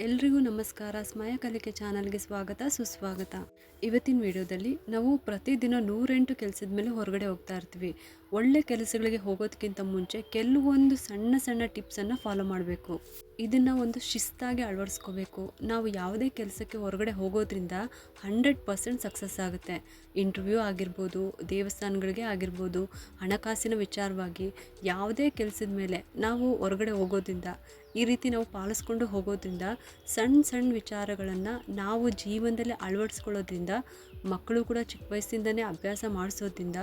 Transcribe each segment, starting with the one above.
ಎಲ್ರಿಗೂ ನಮಸ್ಕಾರ. ಸ್ಮಯ ಕಲಿಕೆ ಚಾನಲ್ಗೆ ಸ್ವಾಗತ, ಸುಸ್ವಾಗತ. ಇವತ್ತಿನ ವಿಡಿಯೋದಲ್ಲಿ ನಾವು ಪ್ರತಿದಿನ ನೂರೆಂಟು ಕೆಲಸದ ಮೇಲೆ ಹೊರಗಡೆ ಹೋಗ್ತಾ ಇರ್ತೀವಿ. ಒಳ್ಳೆ ಕೆಲಸಗಳಿಗೆ ಹೋಗೋದಕ್ಕಿಂತ ಮುಂಚೆ ಕೆಲವೊಂದು ಸಣ್ಣ ಸಣ್ಣ ಟಿಪ್ಸನ್ನು ಫಾಲೋ ಮಾಡಬೇಕು. ಇದನ್ನು ಒಂದು ಶಿಸ್ತಾಗಿ ಅಳವಡಿಸ್ಕೋಬೇಕು. ನಾವು ಯಾವುದೇ ಕೆಲಸಕ್ಕೆ ಹೊರಗಡೆ ಹೋಗೋದ್ರಿಂದ ಹಂಡ್ರೆಡ್ ಪರ್ಸೆಂಟ್ ಸಕ್ಸಸ್ ಆಗುತ್ತೆ. ಇಂಟರ್ವ್ಯೂ ಆಗಿರ್ಬೋದು, ದೇವಸ್ಥಾನಗಳಿಗೆ ಆಗಿರ್ಬೋದು, ಹಣಕಾಸಿನ ವಿಚಾರವಾಗಿ ಯಾವುದೇ ಕೆಲಸದ ಮೇಲೆ ನಾವು ಹೊರಗಡೆ ಹೋಗೋದ್ರಿಂದ, ಈ ರೀತಿ ನಾವು ಪಾಲಿಸ್ಕೊಂಡು ಹೋಗೋದ್ರಿಂದ ಸಣ್ಣ ಸಣ್ಣ ವಿಚಾರಗಳನ್ನು ನಾವು ಜೀವನದಲ್ಲಿ ಅಳವಡಿಸ್ಕೊಳ್ಳೋದ್ರಿಂದ ಮಕ್ಕಳು ಕೂಡ ಚಿಕ್ಕ ವಯಸ್ಸಿಂದನೇ ಅಭ್ಯಾಸ ಮಾಡಿಸೋದ್ರಿಂದ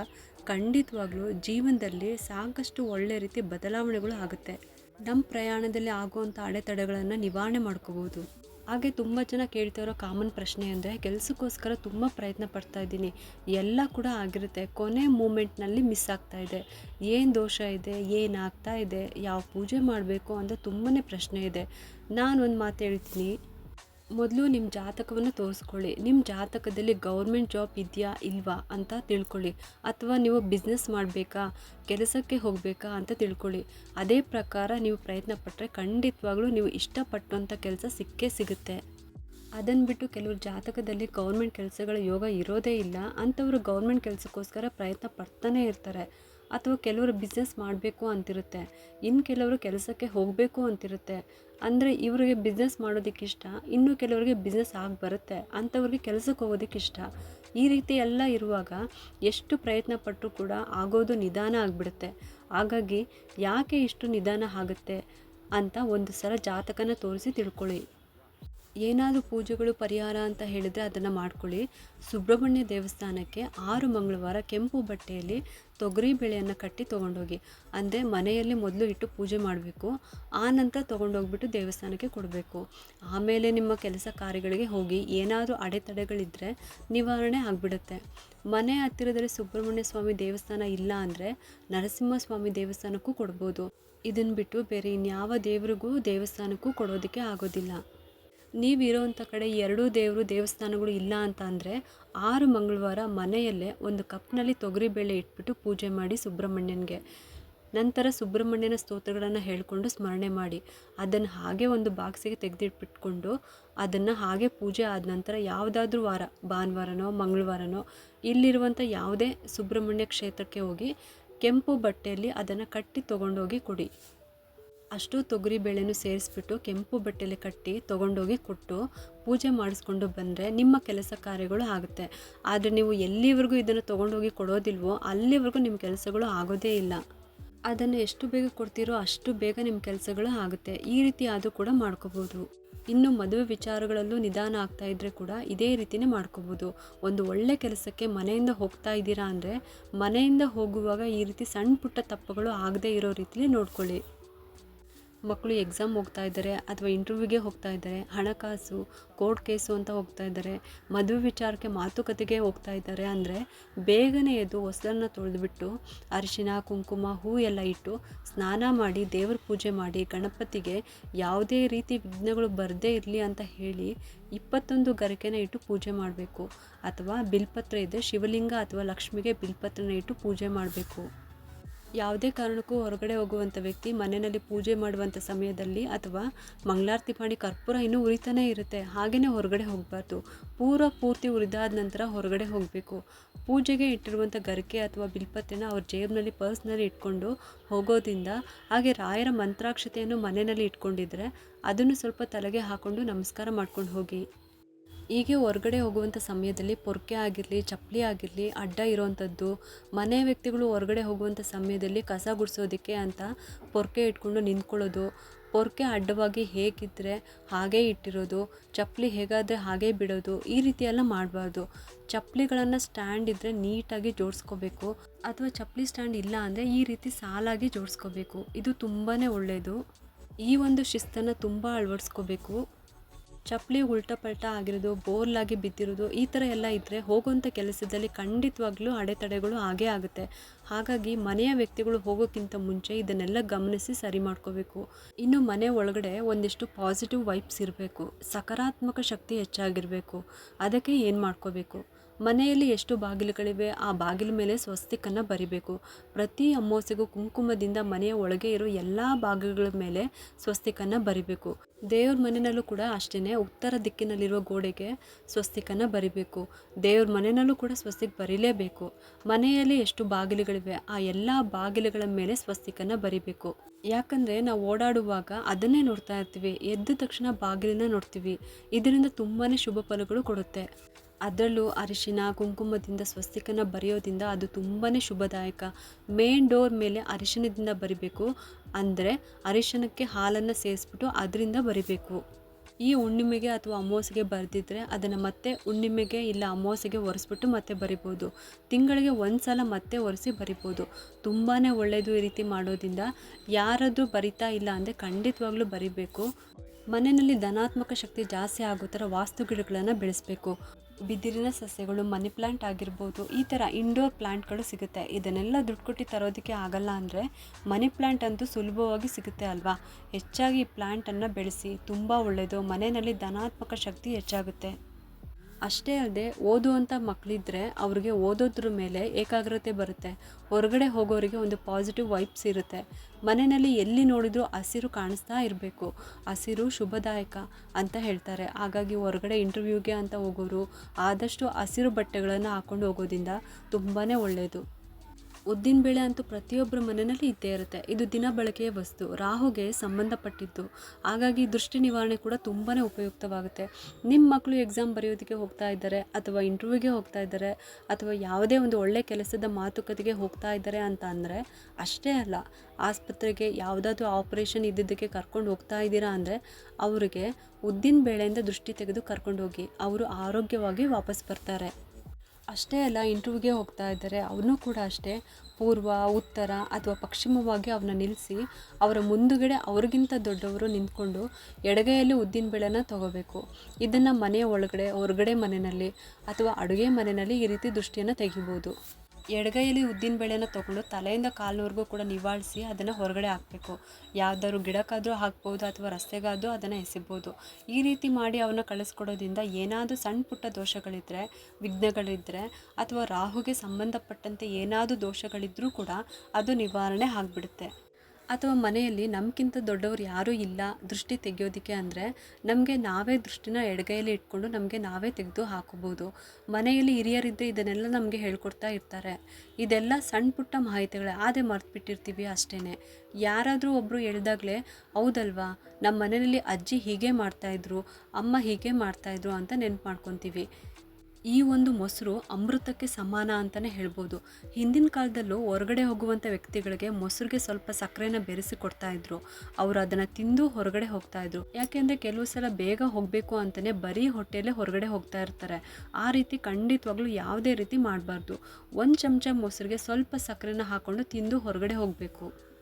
ಖಂಡಿತವಾಗ್ಲೂ ಜೀವನದಲ್ಲಿ ಸಾಕಷ್ಟು ಒಳ್ಳೆ ರೀತಿ ಬದಲಾವಣೆಗಳು ಆಗುತ್ತೆ. ನಮ್ಮ ಪ್ರಯಾಣದಲ್ಲಿ ಆಗುವಂಥ ಅಡೆತಡೆಗಳನ್ನು ನಿವಾರಣೆ ಮಾಡ್ಕೋಬೋದು. ಹಾಗೆ ತುಂಬ ಜನ ಕೇಳ್ತಾ ಇರೋ ಕಾಮನ್ ಪ್ರಶ್ನೆ ಅಂದರೆ ಕೆಲಸಕ್ಕೋಸ್ಕರ ತುಂಬ ಪ್ರಯತ್ನ ಪಡ್ತಾ ಇದ್ದೀನಿ. ಎಲ್ಲ ಕೂಡ ಆಗಿರುತ್ತೆ. ಕೊನೆ ಮೂಮೆಂಟ್ನಲ್ಲಿ ಮಿಸ್ ಆಗ್ತಾ ಇದೆ. ಏನು ದೋಷ ಇದೆ? ಏನಾಗ್ತಾ ಇದೆ? ಯಾವ ಪೂಜೆ ಮಾಡಬೇಕು ಅಂತ ತುಂಬಾ ಪ್ರಶ್ನೆ ಇದೆ. ನಾನು ಒಂದು ಮಾತು ಹೇಳ್ತೀನಿ. ಮೊದಲು ನಿಮ್ಮ ಜಾತಕವನ್ನು ತೋರಿಸ್ಕೊಳ್ಳಿ. ನಿಮ್ಮ ಜಾತಕದಲ್ಲಿ ಗೌರ್ಮೆಂಟ್ ಜಾಬ್ ಇದೆಯಾ ಇಲ್ವಾ ಅಂತ ತಿಳ್ಕೊಳ್ಳಿ. ಅಥವಾ ನೀವು ಬಿಸ್ನೆಸ್ ಮಾಡಬೇಕಾ, ಕೆಲಸಕ್ಕೆ ಹೋಗಬೇಕಾ ಅಂತ ತಿಳ್ಕೊಳ್ಳಿ. ಅದೇ ಪ್ರಕಾರ ನೀವು ಪ್ರಯತ್ನ ಪಟ್ಟರೆ ಖಂಡಿತವಾಗ್ಲೂ ನೀವು ಇಷ್ಟಪಟ್ಟಂಥ ಕೆಲಸ ಸಿಕ್ಕೇ ಸಿಗುತ್ತೆ. ಅದನ್ನು ಬಿಟ್ಟು ಕೆಲವರು ಜಾತಕದಲ್ಲಿ ಗೌರ್ಮೆಂಟ್ ಕೆಲಸಗಳ ಯೋಗ ಇರೋದೇ ಇಲ್ಲ. ಅಂಥವರು ಗೌರ್ಮೆಂಟ್ ಕೆಲಸಕ್ಕೋಸ್ಕರ ಪ್ರಯತ್ನ ಪಡ್ತಾನೇ ಇರ್ತಾರೆ. ಅಥವಾ ಕೆಲವರು ಬಿಸ್ನೆಸ್ ಮಾಡಬೇಕು ಅಂತಿರುತ್ತೆ. ಇನ್ನು ಕೆಲವರು ಕೆಲಸಕ್ಕೆ ಹೋಗಬೇಕು ಅಂತಿರುತ್ತೆ. ಅಂದರೆ ಇವರಿಗೆ ಬಿಸ್ನೆಸ್ ಮಾಡೋದಕ್ಕೆ ಇಷ್ಟ, ಇನ್ನು ಕೆಲವರಿಗೆ ಬಿಸ್ನೆಸ್ ಆಗಿ ಬರುತ್ತೆ, ಅಂಥವ್ರಿಗೆ ಕೆಲಸಕ್ಕೆ ಹೋಗೋದಕ್ಕೆ ಇಷ್ಟ. ಈ ರೀತಿ ಎಲ್ಲ ಇರುವಾಗ ಎಷ್ಟು ಪ್ರಯತ್ನ ಪಟ್ಟರೂ ಕೂಡ ಆಗೋದು ನಿಧಾನ ಆಗಿಬಿಡುತ್ತೆ. ಹಾಗಾಗಿ ಯಾಕೆ ಇಷ್ಟು ನಿಧಾನ ಆಗುತ್ತೆ ಅಂತ ಒಂದು ಸಲ ಜಾತಕನ ತೋರಿಸಿ ತಿಳ್ಕೊಳ್ಳಿ. ಏನಾದರೂ ಪೂಜೆಗಳು, ಪರಿಹಾರ ಅಂತ ಹೇಳಿದರೆ ಅದನ್ನು ಮಾಡ್ಕೊಳ್ಳಿ. ಸುಬ್ರಹ್ಮಣ್ಯ ದೇವಸ್ಥಾನಕ್ಕೆ ಆರು ಮಂಗಳವಾರ ಕೆಂಪು ಬಟ್ಟೆಯಲ್ಲಿ ತೊಗರಿ ಬೇಳೆಯನ್ನು ಕಟ್ಟಿ ತೊಗೊಂಡೋಗಿ, ಅಂದರೆ ಮನೆಯಲ್ಲಿ ಮೊದಲು ಇಟ್ಟು ಪೂಜೆ ಮಾಡಬೇಕು. ಆ ನಂತರ ತೊಗೊಂಡೋಗ್ಬಿಟ್ಟು ದೇವಸ್ಥಾನಕ್ಕೆ ಕೊಡಬೇಕು. ಆಮೇಲೆ ನಿಮ್ಮ ಕೆಲಸ ಕಾರ್ಯಗಳಿಗೆ ಹೋಗಿ, ಏನಾದರೂ ಅಡೆತಡೆಗಳಿದ್ದರೆ ನಿವಾರಣೆ ಆಗಿಬಿಡುತ್ತೆ. ಮನೆ ಹತ್ತಿರದಲ್ಲಿ ಸುಬ್ರಹ್ಮಣ್ಯ ಸ್ವಾಮಿ ದೇವಸ್ಥಾನ ಇಲ್ಲ ಅಂದರೆ ನರಸಿಂಹಸ್ವಾಮಿ ದೇವಸ್ಥಾನಕ್ಕೂ ಕೊಡ್ಬೋದು. ಇದನ್ನು ಬಿಟ್ಟು ಬೇರೆ ಇನ್ಯಾವ ದೇವರಿಗೂ ದೇವಸ್ಥಾನಕ್ಕೂ ಕೊಡೋದಕ್ಕೆ ಆಗೋದಿಲ್ಲ. ನೀವಿರೋವಂಥ ಕಡೆ ಎರಡೂ ದೇವರು ದೇವಸ್ಥಾನಗಳು ಇಲ್ಲ ಅಂತ ಅಂದರೆ ಆರು ಮಂಗಳವಾರ ಮನೆಯಲ್ಲೇ ಒಂದು ಕಪ್ನಲ್ಲಿ ತೊಗರಿಬೇಳೆ ಇಟ್ಬಿಟ್ಟು ಪೂಜೆ ಮಾಡಿ ಸುಬ್ರಹ್ಮಣ್ಯನಿಗೆ. ನಂತರ ಸುಬ್ರಹ್ಮಣ್ಯನ ಸ್ತೋತ್ರಗಳನ್ನು ಹೇಳಿಕೊಂಡು ಸ್ಮರಣೆ ಮಾಡಿ. ಅದನ್ನು ಹಾಗೆ ಒಂದು ಬಾಕ್ಸಿಗೆ ತೆಗೆದಿಟ್ಬಿಟ್ಕೊಂಡು ಅದನ್ನು ಹಾಗೆ ಪೂಜೆ ಆದ ನಂತರ ಯಾವುದಾದ್ರೂ ವಾರ, ಭಾನುವಾರನೋ, ಮಂಗಳವಾರನೋ ಇಲ್ಲಿರುವಂಥ ಯಾವುದೇ ಸುಬ್ರಹ್ಮಣ್ಯ ಕ್ಷೇತ್ರಕ್ಕೆ ಹೋಗಿ ಕೆಂಪು ಬಟ್ಟೆಯಲ್ಲಿ ಅದನ್ನು ಕಟ್ಟಿ ತೊಗೊಂಡೋಗಿ ಕೊಡಿ. ಅಷ್ಟು ತೊಗರಿ ಬೇಳೆನೂ ಸೇರಿಸ್ಬಿಟ್ಟು ಕೆಂಪು ಬಟ್ಟೆಲಿ ಕಟ್ಟಿ ತೊಗೊಂಡೋಗಿ ಕೊಟ್ಟು ಪೂಜೆ ಮಾಡಿಸ್ಕೊಂಡು ಬಂದರೆ ನಿಮ್ಮ ಕೆಲಸ ಕಾರ್ಯಗಳು ಆಗುತ್ತೆ. ಆದರೆ ನೀವು ಎಲ್ಲಿವರೆಗೂ ಇದನ್ನು ತೊಗೊಂಡೋಗಿ ಕೊಡೋದಿಲ್ವೋ ಅಲ್ಲಿವರೆಗೂ ನಿಮ್ಮ ಕೆಲಸಗಳು ಆಗೋದೇ ಇಲ್ಲ. ಅದನ್ನು ಎಷ್ಟು ಬೇಗ ಕೊಡ್ತೀರೋ ಅಷ್ಟು ಬೇಗ ನಿಮ್ಮ ಕೆಲಸಗಳು ಆಗುತ್ತೆ. ಈ ರೀತಿ ಆದರೂ ಕೂಡ ಮಾಡ್ಕೋಬೋದು. ಇನ್ನು ಮದುವೆ ವಿಚಾರಗಳಲ್ಲೂ ನಿಧಾನ ಆಗ್ತಾ ಇದ್ದರೆ ಕೂಡ ಇದೇ ರೀತಿಯೇ ಮಾಡ್ಕೋಬೋದು. ಒಂದು ಒಳ್ಳೆ ಕೆಲಸಕ್ಕೆ ಮನೆಯಿಂದ ಹೋಗ್ತಾ ಇದ್ದೀರಾ ಅಂದರೆ ಮನೆಯಿಂದ ಹೋಗುವಾಗ ಈ ರೀತಿ ಸಣ್ಣ ಪುಟ್ಟ ತಪ್ಪುಗಳು ಆಗದೇ ಇರೋ ರೀತಿಲಿ ನೋಡ್ಕೊಳ್ಳಿ. ಮಕ್ಕಳು ಎಕ್ಸಾಮ್ ಹೋಗ್ತಾ ಇದ್ದಾರೆ ಅಥವಾ ಇಂಟರ್ವ್ಯೂಗೆ ಹೋಗ್ತಾ ಇದ್ದಾರೆ, ಹಣಕಾಸು ಕೋರ್ಟ್ ಕೇಸು ಅಂತ ಹೋಗ್ತಾ ಇದ್ದಾರೆ, ಮದುವೆ ವಿಚಾರಕ್ಕೆ ಮಾತುಕತೆಗೆ ಹೋಗ್ತಾ ಇದ್ದಾರೆ ಅಂದರೆ ಬೇಗನೆ ಎದ್ದು ಹೊಸಲನ್ನು ತೊಳೆದುಬಿಟ್ಟು ಅರಿಶಿನ, ಕುಂಕುಮ, ಹೂ ಎಲ್ಲ ಇಟ್ಟು ಸ್ನಾನ ಮಾಡಿ, ದೇವ್ರ ಪೂಜೆ ಮಾಡಿ, ಗಣಪತಿಗೆ ಯಾವುದೇ ರೀತಿ ವಿಘ್ನಗಳು ಬರದೇ ಇರಲಿ ಅಂತ ಹೇಳಿ ಇಪ್ಪತ್ತೊಂದು ಗರಿಕೆನ ಇಟ್ಟು ಪೂಜೆ ಮಾಡಬೇಕು. ಅಥವಾ ಬಿಲ್ಪತ್ರ ಇದೆ, ಶಿವಲಿಂಗ ಅಥವಾ ಲಕ್ಷ್ಮಿಗೆ ಬಿಲ್ಪತ್ರನ ಇಟ್ಟು ಪೂಜೆ ಮಾಡಬೇಕು. ಯಾವುದೇ ಕಾರಣಕ್ಕೂ ಹೊರಗಡೆ ಹೋಗುವಂಥ ವ್ಯಕ್ತಿ ಮನೆಯಲ್ಲಿ ಪೂಜೆ ಮಾಡುವಂಥ ಸಮಯದಲ್ಲಿ ಅಥವಾ ಮಂಗಳಾರತಿ ಮಾಡಿ ಕರ್ಪೂರ ಇನ್ನೂ ಉರಿತಾನೇ ಇರುತ್ತೆ. ಹಾಗೆಯೇ ಹೊರಗಡೆ ಹೋಗಬಾರ್ದು. ಪೂರ ಪೂರ್ತಿ ಉರಿದಾದ ನಂತರ ಹೊರಗಡೆ ಹೋಗಬೇಕು. ಪೂಜೆಗೆ ಇಟ್ಟಿರುವಂಥ ಗರಿಕೆ ಅಥವಾ ಬಿಲ್ಪತ್ರೆನ ಅವ್ರ ಜೇಬ್ನಲ್ಲಿ ಪರ್ಸ್ನಲ್ಲಿ ಇಟ್ಕೊಂಡು ಹೋಗೋದ್ರಿಂದ ಹಾಗೆ ರಾಯರ ಮಂತ್ರಾಕ್ಷತೆಯನ್ನು ಮನೆಯಲ್ಲಿ ಇಟ್ಕೊಂಡಿದ್ರೆ ಅದನ್ನು ಸ್ವಲ್ಪ ತಲೆಗೆ ಹಾಕ್ಕೊಂಡು ನಮಸ್ಕಾರ ಮಾಡ್ಕೊಂಡು ಹೋಗಿ. ಹೀಗೆ ಹೊರಗಡೆ ಹೋಗುವಂಥ ಸಮಯದಲ್ಲಿ ಪೊರ್ಕೆ ಆಗಿರಲಿ, ಚಪ್ಪಲಿ ಆಗಿರಲಿ, ಅಡ್ಡ ಇರೋವಂಥದ್ದು, ಮನೆ ವ್ಯಕ್ತಿಗಳು ಹೊರಗಡೆ ಹೋಗುವಂಥ ಸಮಯದಲ್ಲಿ ಕಸ ಗುಡಿಸೋದಕ್ಕೆ ಅಂತ ಪೊರ್ಕೆ ಇಟ್ಕೊಂಡು ನಿಂತ್ಕೊಳ್ಳೋದು, ಪೊರ್ಕೆ ಅಡ್ಡವಾಗಿ ಹೇಗಿದ್ದರೆ ಹಾಗೇ ಇಟ್ಟಿರೋದು, ಚಪ್ಪಲಿ ಹೇಗಾದರೆ ಹಾಗೇ ಬಿಡೋದು, ಈ ರೀತಿ ಎಲ್ಲ ಮಾಡಬಾರ್ದು. ಚಪ್ಪಲಿಗಳನ್ನು ಸ್ಟ್ಯಾಂಡ್ ಇದ್ದರೆ ನೀಟಾಗಿ ಜೋಡಿಸ್ಕೋಬೇಕು ಅಥವಾ ಚಪ್ಪಲಿ ಸ್ಟ್ಯಾಂಡ್ ಇಲ್ಲ ಅಂದರೆ ಈ ರೀತಿ ಸಾಲಾಗಿ ಜೋಡಿಸ್ಕೋಬೇಕು. ಇದು ತುಂಬಾ ಒಳ್ಳೆಯದು ಈ ಒಂದು ಶಿಸ್ತನ್ನು ತುಂಬ ಅಳವಡಿಸ್ಕೋಬೇಕು. ಚಪ್ಪಲಿ ಉಲ್ಟಾಪಲ್ಟ ಆಗಿರೋದು, ಬೋರ್ಲಾಗಿ ಬಿದ್ದಿರೋದು, ಈ ಥರ ಎಲ್ಲ ಇದ್ದರೆ ಹೋಗುವಂಥ ಕೆಲಸದಲ್ಲಿ ಖಂಡಿತವಾಗ್ಲೂ ಅಡೆತಡೆಗಳು ಹಾಗೇ ಆಗುತ್ತೆ. ಹಾಗಾಗಿ ಮನೆಯ ವ್ಯಕ್ತಿಗಳು ಹೋಗೋಕ್ಕಿಂತ ಮುಂಚೆ ಇದನ್ನೆಲ್ಲ ಗಮನಿಸಿ ಸರಿ ಮಾಡ್ಕೋಬೇಕು. ಇನ್ನು ಮನೆ ಒಳಗಡೆ ಒಂದಿಷ್ಟು ಪಾಸಿಟಿವ್ ವೈಬ್ಸ್ ಇರಬೇಕು. ಸಕಾರಾತ್ಮಕ ಶಕ್ತಿ ಹೆಚ್ಚಾಗಿರಬೇಕು. ಅದಕ್ಕೆ ಏನು ಮಾಡ್ಕೋಬೇಕು? ಮನೆಯಲ್ಲಿ ಎಷ್ಟು ಬಾಗಿಲುಗಳಿವೆ, ಆ ಬಾಗಿಲ ಮೇಲೆ ಸ್ವಸ್ತಿಕನ್ನು ಬರಿಬೇಕು. ಪ್ರತಿ ಅಮಾವಾಸ್ಯೆಗೂ ಕುಂಕುಮದಿಂದ ಮನೆಯ ಒಳಗೆ ಇರೋ ಎಲ್ಲ ಬಾಗಿಲುಗಳ ಮೇಲೆ ಸ್ವಸ್ತಿಕನ್ನು ಬರಿಬೇಕು. ದೇವ್ರ ಮನೆಯಲ್ಲೂ ಕೂಡ ಅಷ್ಟೇ ಉತ್ತರ ದಿಕ್ಕಿನಲ್ಲಿರುವ ಗೋಡೆಗೆ ಸ್ವಸ್ತಿಕನ್ನು ಬರಿಬೇಕು. ದೇವ್ರ ಮನೆಯಲ್ಲೂ ಕೂಡ ಸ್ವಸ್ತಿಕ್ ಬರೀಲೇಬೇಕು. ಮನೆಯಲ್ಲಿ ಎಷ್ಟು ಬಾಗಿಲುಗಳಿವೆ, ಆ ಎಲ್ಲ ಬಾಗಿಲುಗಳ ಮೇಲೆ ಸ್ವಸ್ತಿಕನ್ನು ಬರಿಬೇಕು. ಯಾಕಂದರೆ ನಾವು ಓಡಾಡುವಾಗ ಅದನ್ನೇ ನೋಡ್ತಾ ಇರ್ತೀವಿ, ಎದ್ದ ತಕ್ಷಣ ಬಾಗಿಲನ್ನ ನೋಡ್ತೀವಿ. ಇದರಿಂದ ತುಂಬಾ ಶುಭ ಫಲಗಳು ಕೊಡುತ್ತೆ. ಅದರಲ್ಲೂ ಅರಿಶಿನ, ಕುಂಕುಮದಿಂದ ಸ್ವಸ್ತಿಕನ ಬರೆಯೋದ್ರಿಂದ ಅದು ತುಂಬಾ ಶುಭದಾಯಕ. ಮೇನ್ ಡೋರ್ ಮೇಲೆ ಅರಿಶಿನದಿಂದ ಬರಿಬೇಕು. ಅಂದರೆ ಅರಿಶಿನಕ್ಕೆ ಹಾಲನ್ನು ಸೇರಿಸ್ಬಿಟ್ಟು ಅದರಿಂದ ಬರಿಬೇಕು. ಈ ಹುಣ್ಣಿಮೆಗೆ ಅಥವಾ ಅಮಾವಾಸ್ಯೆಗೆ ಬರೆದಿದ್ದರೆ ಅದನ್ನು ಮತ್ತೆ ಹುಣ್ಣಿಮೆಗೆ ಇಲ್ಲ ಅಮಾವಾಸ್ಯೆಗೆ ಒರೆಸ್ಬಿಟ್ಟು ಮತ್ತೆ ಬರಿಬೋದು. ತಿಂಗಳಿಗೆ ಒಂದು ಸಲ ಮತ್ತೆ ಒರೆಸಿ ಬರಿಬೋದು. ತುಂಬಾ ಒಳ್ಳೆಯದು ಈ ರೀತಿ ಮಾಡೋದ್ರಿಂದ ಯಾರಾದರೂ ಬರಿತಾ ಇಲ್ಲ ಅಂದರೆ ಖಂಡಿತವಾಗ್ಲೂ ಬರಿಬೇಕು. ಮನೆಯಲ್ಲಿ ಧನಾತ್ಮಕ ಶಕ್ತಿ ಜಾಸ್ತಿ ಆಗೋ ಥರ ವಾಸ್ತು ಗಿಡಗಳನ್ನು ಬೆಳೆಸಬೇಕು. ಬಿದಿರಿನ ಸಸ್ಯಗಳು ಮನಿ ಪ್ಲ್ಯಾಂಟ್ ಆಗಿರ್ಬೋದು, ಈ ಥರ ಇಂಡೋರ್ ಪ್ಲ್ಯಾಂಟ್ಗಳು ಸಿಗುತ್ತೆ. ಇದನ್ನೆಲ್ಲ ದುಡ್ಡು ಕೊಟ್ಟು ತರೋದಕ್ಕೆ ಆಗಲ್ಲ ಅಂದರೆ ಮನಿ ಪ್ಲ್ಯಾಂಟ್ ಅಂತೂ ಸುಲಭವಾಗಿ ಸಿಗುತ್ತೆ ಅಲ್ವಾ? ಹೆಚ್ಚಾಗಿ ಈ ಪ್ಲ್ಯಾಂಟನ್ನು ಬೆಳೆಸಿ ತುಂಬ ಒಳ್ಳೆಯದು ಮನೆಯಲ್ಲಿ ಧನಾತ್ಮಕ ಶಕ್ತಿ ಹೆಚ್ಚಾಗುತ್ತೆ. ಅಷ್ಟೇ ಅಲ್ಲದೆ ಓದುವಂಥ ಮಕ್ಕಳಿದ್ರೆ ಅವ್ರಿಗೆ ಓದೋದ್ರ ಮೇಲೆ ಏಕಾಗ್ರತೆ ಬರುತ್ತೆ. ಹೊರಗಡೆ ಹೋಗೋರಿಗೆ ಒಂದು ಪಾಸಿಟಿವ್ ವೈಬ್ಸ್ ಇರುತ್ತೆ. ಮನೆಯಲ್ಲಿ ಎಲ್ಲಿ ನೋಡಿದರೂ ಹಸಿರು ಕಾಣಿಸ್ತಾ ಇರಬೇಕು. ಹಸಿರು ಶುಭದಾಯಕ ಅಂತ ಹೇಳ್ತಾರೆ. ಹಾಗಾಗಿ ಹೊರಗಡೆ ಇಂಟರ್ವ್ಯೂಗೆ ಅಂತ ಹೋಗೋರು ಆದಷ್ಟು ಹಸಿರು ಬಟ್ಟೆಗಳನ್ನು ಹಾಕ್ಕೊಂಡು ಹೋಗೋದ್ರಿಂದ ತುಂಬಾ ಒಳ್ಳೆಯದು ಉದ್ದಿನ ಬೇಳೆ ಅಂತೂ ಪ್ರತಿಯೊಬ್ಬರ ಮನೆಯಲ್ಲಿ ಇದ್ದೇ ಇರುತ್ತೆ. ಇದು ದಿನ ಬಳಕೆಯ ವಸ್ತು. ರಾಹುಗೆ ಸಂಬಂಧಪಟ್ಟಿದ್ದು. ಹಾಗಾಗಿ ದೃಷ್ಟಿ ನಿವಾರಣೆ ಕೂಡ ತುಂಬಾ ಉಪಯುಕ್ತವಾಗುತ್ತೆ. ನಿಮ್ಮ ಮಕ್ಕಳು ಎಕ್ಸಾಮ್ ಬರೆಯೋದಕ್ಕೆ ಹೋಗ್ತಾ ಇದ್ದಾರೆ ಅಥವಾ ಇಂಟರ್ವ್ಯೂಗೆ ಹೋಗ್ತಾ ಇದ್ದಾರೆ ಅಥವಾ ಯಾವುದೇ ಒಂದು ಒಳ್ಳೆ ಕೆಲಸದ ಮಾತುಕತೆಗೆ ಹೋಗ್ತಾ ಇದ್ದಾರೆ ಅಂತ ಅಂದರೆ ಅಷ್ಟೇ ಅಲ್ಲ. ಆಸ್ಪತ್ರೆಗೆ ಯಾವುದಾದ್ರೂ ಆಪರೇಷನ್ ಇದ್ದಿದ್ದಕ್ಕೆ ಕರ್ಕೊಂಡು ಹೋಗ್ತಾ ಇದ್ದೀರಾ ಅಂದರೆ ಅವರಿಗೆ ಉದ್ದಿನ ಬೇಳೆಯಿಂದ ದೃಷ್ಟಿ ತೆಗೆದು ಕರ್ಕೊಂಡು ಹೋಗಿ. ಅವರು ಆರೋಗ್ಯವಾಗಿ ವಾಪಸ್ ಬರ್ತಾರೆ. ಅಷ್ಟೇ ಅಲ್ಲ, ಇಂಟರ್ವ್ಯೂಗೆ ಹೋಗ್ತಾ ಇದ್ದಾರೆ. ಅವನು ಕೂಡ ಅಷ್ಟೇ. ಪೂರ್ವ, ಉತ್ತರ ಅಥವಾ ಪಶ್ಚಿಮವಾಗಿ ಅವನ್ನ ನಿಲ್ಲಿಸಿ ಅವರ ಮುಂದುಗಡೆ ಅವ್ರಿಗಿಂತ ದೊಡ್ಡವರು ನಿಂತ್ಕೊಂಡು ಎಡಗೈಯಲ್ಲಿ ಉದ್ದಿನ ಬೆಳೆನ ತಗೋಬೇಕು. ಇದನ್ನು ಮನೆಯ ಒಳಗಡೆ, ಹೊರಗಡೆ ಮನೆಯಲ್ಲಿ ಅಥವಾ ಅಡುಗೆ ಮನೆಯಲ್ಲಿ ಈ ರೀತಿ ದೃಷ್ಟಿಯನ್ನು ತೆಗಿಬೋದು. ಎಡಗೈಯಲ್ಲಿ ಉದ್ದಿನ ಬೇಳೆನ ತೊಗೊಂಡು ತಲೆಯಿಂದ ಕಾಲಿನವರೆಗೂ ಕೂಡ ನಿವಾಳಿಸಿ ಅದನ್ನು ಹೊರಗಡೆ ಹಾಕಬೇಕು. ಯಾವ್ದಾದ್ರು ಗಿಡಕ್ಕಾದರೂ ಹಾಕ್ಬೋದು ಅಥವಾ ರಸ್ತೆಗಾದರೂ ಅದನ್ನು ಎಸಿಬೋದು. ಈ ರೀತಿ ಮಾಡಿ ಅವನ್ನ ಕಳಿಸ್ಕೊಡೋದ್ರಿಂದ ಏನಾದರೂ ಸಣ್ಣ ಪುಟ್ಟ ದೋಷಗಳಿದ್ದರೆ ವಿಘ್ನಗಳಿದ್ದರೆ ಅಥವಾ ರಾಹುಗೆ ಸಂಬಂಧಪಟ್ಟಂತೆ ಏನಾದರೂ ದೋಷಗಳಿದ್ದರೂ ಕೂಡ ಅದು ನಿವಾರಣೆ ಆಗಿಬಿಡುತ್ತೆ. ಅಥವಾ ಮನೆಯಲ್ಲಿ ನಮಗಿಂತ ದೊಡ್ಡವರು ಯಾರೂ ಇಲ್ಲ, ದೃಷ್ಟಿ ತೆಗೆಯೋದಕ್ಕೆ ಅಂದರೆ ನಮಗೆ ನಾವೇ ದೃಷ್ಟಿನ ಎಡಗೈಯಲ್ಲಿ ಇಟ್ಕೊಂಡು ನಮಗೆ ನಾವೇ ತೆಗೆದು ಹಾಕೋಬೋದು ಮನೆಯಲ್ಲಿ ಹಿರಿಯರಿದ್ದರೆ ಇದನ್ನೆಲ್ಲ ನಮಗೆ ಹೇಳ್ಕೊಡ್ತಾ ಇರ್ತಾರೆ. ಇದೆಲ್ಲ ಸಣ್ಣ ಪುಟ್ಟ ಮಾಹಿತಿಗಳೇ, ಆದೇ ಮರೆತುಬಿಟ್ಟಿರ್ತೀವಿ ಅಷ್ಟೇ ಯಾರಾದರೂ ಒಬ್ಬರು ಹೇಳ್ದಾಗಲೇ, ಹೌದಲ್ವಾ ನಮ್ಮ ಮನೆಯಲ್ಲಿ ಅಜ್ಜಿ ಹೀಗೆ ಮಾಡ್ತಾಯಿದ್ರು ಅಮ್ಮ ಹೀಗೆ ಮಾಡ್ತಾಯಿದ್ರು ಅಂತ ನೆನ್ಪು ಮಾಡ್ಕೊತೀವಿ. ಈ ಒಂದು ಮೊಸರು ಅಮೃತಕ್ಕೆ ಸಮಾನ ಅಂತಲೇ ಹೇಳ್ಬೋದು. ಹಿಂದಿನ ಕಾಲದಲ್ಲೂ ಹೊರಗಡೆ ಹೋಗುವಂಥ ವ್ಯಕ್ತಿಗಳಿಗೆ ಮೊಸರಿಗೆ ಸ್ವಲ್ಪ ಸಕ್ಕರೆನ ಬೆರೆಸಿ ಕೊಡ್ತಾ ಇದ್ರು. ಅವರು ಅದನ್ನು ತಿಂದು ಹೊರಗಡೆ ಹೋಗ್ತಾ ಇದ್ರು. ಯಾಕೆಂದರೆ ಕೆಲವು ಸಲ ಬೇಗ ಹೋಗಬೇಕು ಅಂತಲೇ ಬರೀ ಹೊಟ್ಟೆಯಲ್ಲೇ ಹೊರಗಡೆ ಹೋಗ್ತಾ ಇರ್ತಾರೆ. ಆ ರೀತಿ ಖಂಡಿತವಾಗ್ಲೂ ಯಾವುದೇ ರೀತಿ ಮಾಡಬಾರ್ದು. ಒಂದು ಚಮಚ ಮೊಸರಿಗೆ ಸ್ವಲ್ಪ ಸಕ್ಕರೆನ ಹಾಕ್ಕೊಂಡು ತಿಂದು ಹೊರಗಡೆ ಹೋಗಬೇಕು.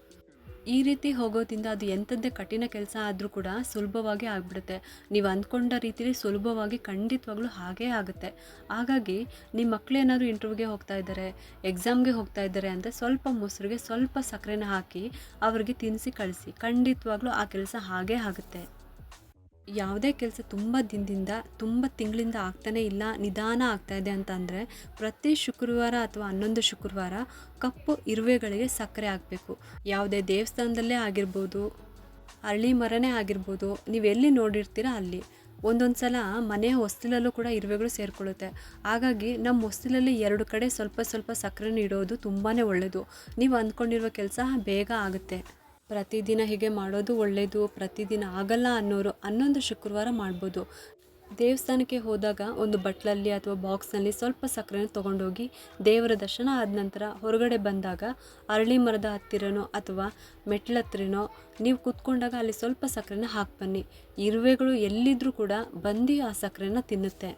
ಈ ರೀತಿ ಹೋಗೋದ್ರಿಂದ ಅದು ಎಂಥದ್ದೇ ಕಠಿಣ ಕೆಲಸ ಆದರೂ ಕೂಡ ಸುಲಭವಾಗಿ ಆಗಿಬಿಡುತ್ತೆ. ನೀವು ಅಂದ್ಕೊಂಡ ರೀತಿಲಿ ಸುಲಭವಾಗಿ ಖಂಡಿತವಾಗ್ಲೂ ಹಾಗೇ ಆಗುತ್ತೆ. ಹಾಗಾಗಿ ನಿಮ್ಮ ಮಕ್ಕಳು ಏನಾದರೂ ಇಂಟರ್ವ್ಯೂಗೆ ಹೋಗ್ತಾ ಇದ್ದಾರೆ ಎಕ್ಸಾಮ್ಗೆ ಹೋಗ್ತಾ ಇದ್ದಾರೆ ಅಂದರೆ ಸ್ವಲ್ಪ ಮೊಸರಿಗೆ ಸ್ವಲ್ಪ ಸಕ್ಕರೆನ ಹಾಕಿ ಅವ್ರಿಗೆ ತಿನ್ನಿಸಿ ಕಳಿಸಿ. ಖಂಡಿತವಾಗ್ಲೂ ಆ ಕೆಲಸ ಹಾಗೇ ಆಗುತ್ತೆ. ಯಾವುದೇ ಕೆಲಸ ತುಂಬ ದಿನದಿಂದ, ತುಂಬ ತಿಂಗಳಿಂದ ಆಗ್ತಾನೆ ಇಲ್ಲ, ನಿಧಾನ ಆಗ್ತಾ ಇದೆ ಅಂತ ಅಂದರೆ ಪ್ರತಿ ಶುಕ್ರವಾರ ಅಥವಾ ಹನ್ನೊಂದು ಶುಕ್ರವಾರ ಕಪ್ಪು ಇರುವೆಗಳಿಗೆ ಸಕ್ಕರೆ ಹಾಕಬೇಕು. ಯಾವುದೇ ದೇವಸ್ಥಾನದಲ್ಲೇ ಆಗಿರ್ಬೋದು, ಹಳ್ಳಿ ಮರನೇ ಆಗಿರ್ಬೋದು, ನೀವು ಎಲ್ಲಿ ನೋಡಿರ್ತೀರ ಅಲ್ಲಿ. ಒಂದೊಂದು ಸಲ ಮನೆ ಹೊಸ್ತಿಲಲ್ಲೂ ಕೂಡ ಇರುವೆಗಳು ಸೇರಿಕೊಳ್ಳುತ್ತೆ. ಹಾಗಾಗಿ ನಮ್ಮ ಹೊಸ್ತಿಲಲ್ಲಿ ಎರಡು ಕಡೆ ಸ್ವಲ್ಪ ಸ್ವಲ್ಪ ಸಕ್ಕರೆನ ಇಡೋದು ತುಂಬಾ ಒಳ್ಳೆಯದು ನೀವು ಅಂದ್ಕೊಂಡಿರುವ ಕೆಲಸ ಬೇಗ ಆಗುತ್ತೆ. ಪ್ರತಿದಿನ ಹೀಗೆ ಮಾಡೋದು ಒಳ್ಳೆಯದು ಪ್ರತಿದಿನ ಆಗಲ್ಲ ಅನ್ನೋರು ಹನ್ನೊಂದು ಶುಕ್ರವಾರ ಮಾಡ್ಬೋದು. ದೇವಸ್ಥಾನಕ್ಕೆ ಹೋದಾಗ ಒಂದು ಬಟ್ಲಲ್ಲಿ ಅಥವಾ ಬಾಕ್ಸ್ನಲ್ಲಿ ಸ್ವಲ್ಪ ಸಕ್ಕರೆನ ತೊಗೊಂಡೋಗಿ ದೇವರ ದರ್ಶನ ಆದ ನಂತರ ಹೊರಗಡೆ ಬಂದಾಗ ಅರಳಿ ಮರದ ಹತ್ತಿರನೋ ಅಥವಾ ಮೆಟ್ಲ ಹತ್ತಿರನೋ ನೀವು ಕೂತ್ಕೊಂಡಾಗ ಅಲ್ಲಿ ಸ್ವಲ್ಪ ಸಕ್ಕರೆನ ಹಾಕಿ ಬನ್ನಿ ಇರುವೆಗಳು ಎಲ್ಲಿದ್ದರೂ ಕೂಡ ಬಂದು ಆ ಸಕ್ಕರೆನ ತಿನ್ನುತ್ತೆ.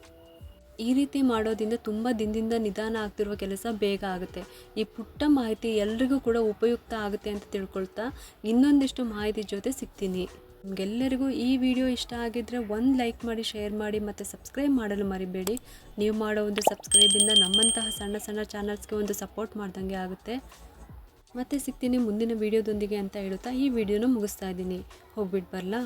ಈ ರೀತಿ ಮಾಡೋದ್ರಿಂದ ತುಂಬ ದಿನದಿಂದ ನಿಧಾನ ಆಗ್ತಿರುವ ಕೆಲಸ ಬೇಗ ಆಗುತ್ತೆ. ಈ ಪುಟ್ಟ ಮಾಹಿತಿ ಎಲ್ರಿಗೂ ಕೂಡ ಉಪಯುಕ್ತ ಆಗುತ್ತೆ ಅಂತ ತಿಳ್ಕೊಳ್ತಾ ಇನ್ನೊಂದಿಷ್ಟು ಮಾಹಿತಿ ಜೊತೆ ಸಿಗ್ತೀನಿ. ನಿಮಗೆಲ್ಲರಿಗೂ ಈ ವಿಡಿಯೋ ಇಷ್ಟ ಆಗಿದ್ದರೆ ಒಂದು ಲೈಕ್ ಮಾಡಿ, ಶೇರ್ ಮಾಡಿ ಮತ್ತು ಸಬ್ಸ್ಕ್ರೈಬ್ ಮಾಡಲು ಮರಿಬೇಡಿ. ನೀವು ಮಾಡೋ ಒಂದು ಸಬ್ಸ್ಕ್ರೈಬಿಂದ ನಮ್ಮಂತಹ ಸಣ್ಣ ಸಣ್ಣ ಚಾನಲ್ಸ್ಗೆ ಒಂದು ಸಪೋರ್ಟ್ ಮಾಡ್ದಂಗೆ ಆಗುತ್ತೆ. ಮತ್ತೆ ಸಿಗ್ತೀನಿ ಮುಂದಿನ ವಿಡಿಯೋದೊಂದಿಗೆ ಅಂತ ಹೇಳುತ್ತಾ ಈ ವಿಡಿಯೋನ ಮುಗಿಸ್ತಾ ಇದ್ದೀನಿ. ಹೋಗ್ಬಿಟ್ಟು ಬರಲಾ?